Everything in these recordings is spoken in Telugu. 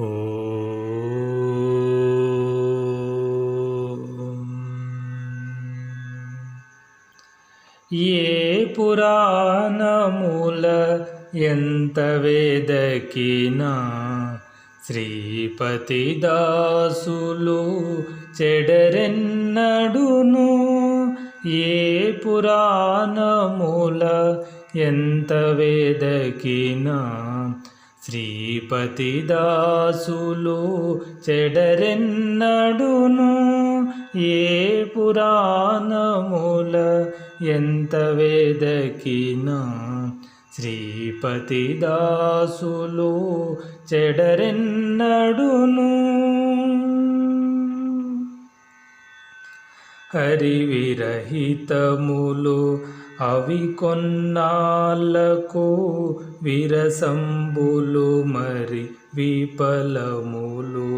ఓ. ఏ పురాణముల ఎంత వేదకినా శ్రీపతి దాసులు చెడరెన్నడును. ఏ పురాణముల ఎంత వేదకినా శ్రీపతి దాసులు చెడరెన్నడును ఏ పురాణముల ఎంత వేదకినా? శ్రీపతి దాసులు చెడరెన్నడును హరి విరహితములు అవి కొన్నాళ్ళకు విరసంబులు మరి విఫలములు.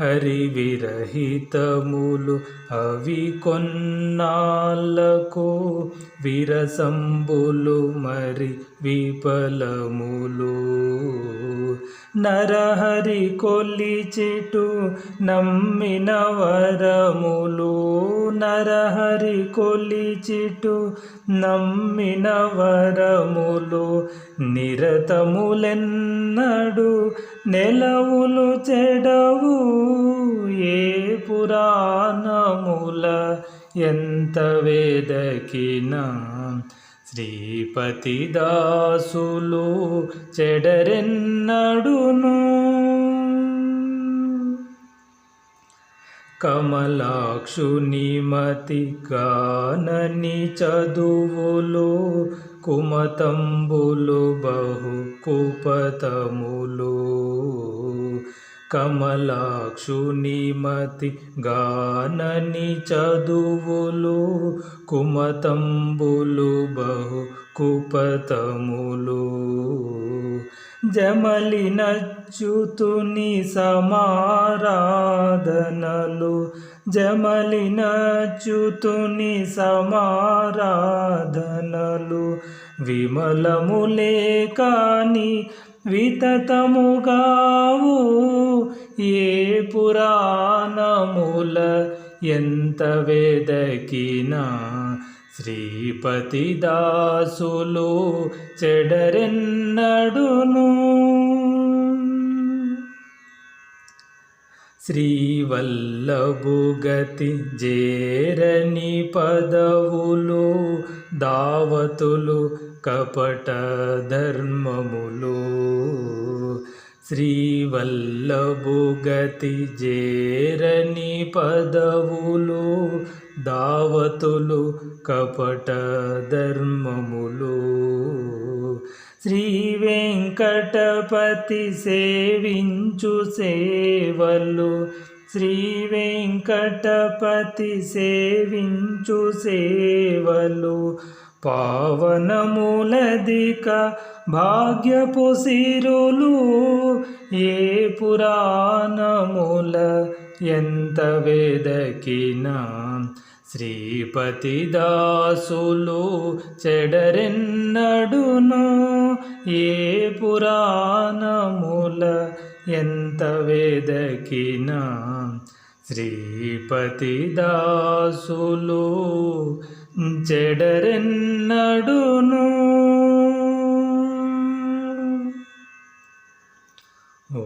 హరి విరహితములు అవి కొన్నాళ్ళకు విరసంబులు మరి విఫలములు. నరహరి కొలిచిటు నమ్మిన వరములు. నరహరి కొలిచిటు నమ్మిన వరములు. నిరతములెన్నడు నెలవులు చెడవు. పురాణముల ఎంత వేదకినా. శ్రీపతి దాసులు చెడరెన్నడును. కమలాక్షుని మతి గానని చదువులు కుమతంబులు బహు కుపతములు కమలాక్షునిమతి గానని చదువులు కుమతంబులు బహు కుపతములు జమలినచ్యుతుని సమారాధనలు. జమలినచ్యుతుని సమారాధనలు. విమలములే కాని వితతముగావు. ఏ పురాణముల ఎంత వేదకినా శ్రీపతి దాసులు చెడరెన్నడును. శ్రీవల్లభుగతి జేరని పదవులు దావతులు కపట ధర్మములు. శ్రీవల్లభుగతి జేరని పదవులు దావతులు కపట ధర్మములు. శ్రీ వెంకటపతి సేవించు సేవలు శ్రీ వెంకటపతి సేవించు సేవలు. పావనములదిక భాగ్యపు సిరులు ఏ పురాణముల ఎంత వేదకినా? శ్రీపతి దాసులు చెడరెన్నడును? ఏ పురాణముల ఎంత వేదకినా? శ్రీపతి దాసులు చెడరెన్నడును ఓ